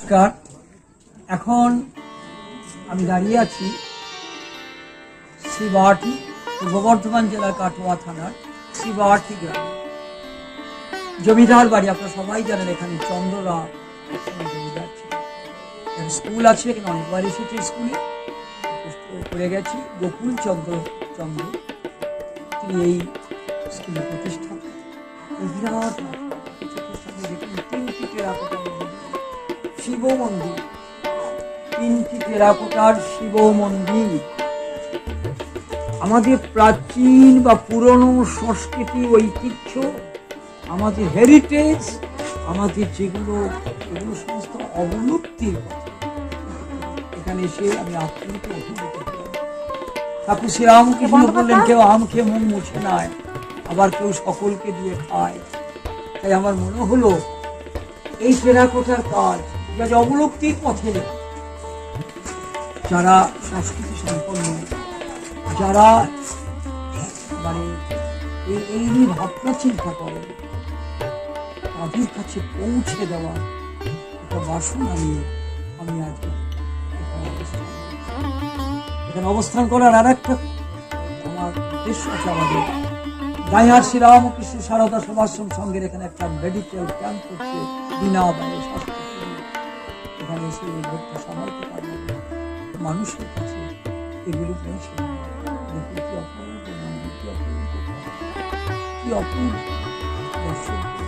নমস্কার। এখন আমি দাঁড়িয়ে আছি শ্রীবাহাটি পূর্ব বর্ধমান জেলার কাটোয়া থানার শ্রীবাহাটি গ্রামে। জমিদার বাড়ি আপনারা সবাই জানেন এখানে চন্দ্ররা জমিদার ছিল। স্কুল আছে, এখানে অনেকবার এসেছে স্কুলে। করে গেছি গোকুল চন্দ্র চন্দ্র। তিনি এই স্কুলের প্রতিষ্ঠাতা। এই বিরাট শিব মন্দির তিনটি টেরাকোটার শিব মন্দির আমাদের প্রাচীন বা পুরনো সংস্কৃতি ঐতিহ্য আমাদের হেরিটেজ আমাদের যেগুলো এগুলো সমস্ত অবলুপ্তির এখানে এসে আমি আপ্লুত অভিভূত ঠাকুর শ্রীরামকৃষ্ণ বললেন কেউ আম খেয়ে মুখ মুছে নেয় আবার কেউ সকলকে দিয়ে খায়। তাই আমার মনে হলো এই টেরাকোটার কাজ যা যে অবলুপ্তির পথে যারা সংস্কৃতি সম্পন্ন, যারা মানে এই এই নিয়ে ভাবনা চিন্তা করে, তাদের কাছে পৌঁছে দেওয়া একটা বাসনা নিয়ে আমি আজকে এখানে অবস্থান করার আর একটা আমার উদ্দেশ্য আছে আমাদের গাইহার শ্রীরামকৃষ্ণ সারদা সভাশ্রম সঙ্গের এখানে একটা মেডিকেল ক্যাম্প করছে বিনা ব্যয়ে স্বাস্থ্য। এখানে এসে এই ভোটটা সামালতে পারবে। মানুষের কাছে এগুলো পৌঁছে। দেখুন কি অপূর্ব কি অপূর্ব কি অপূর্ব দর্শন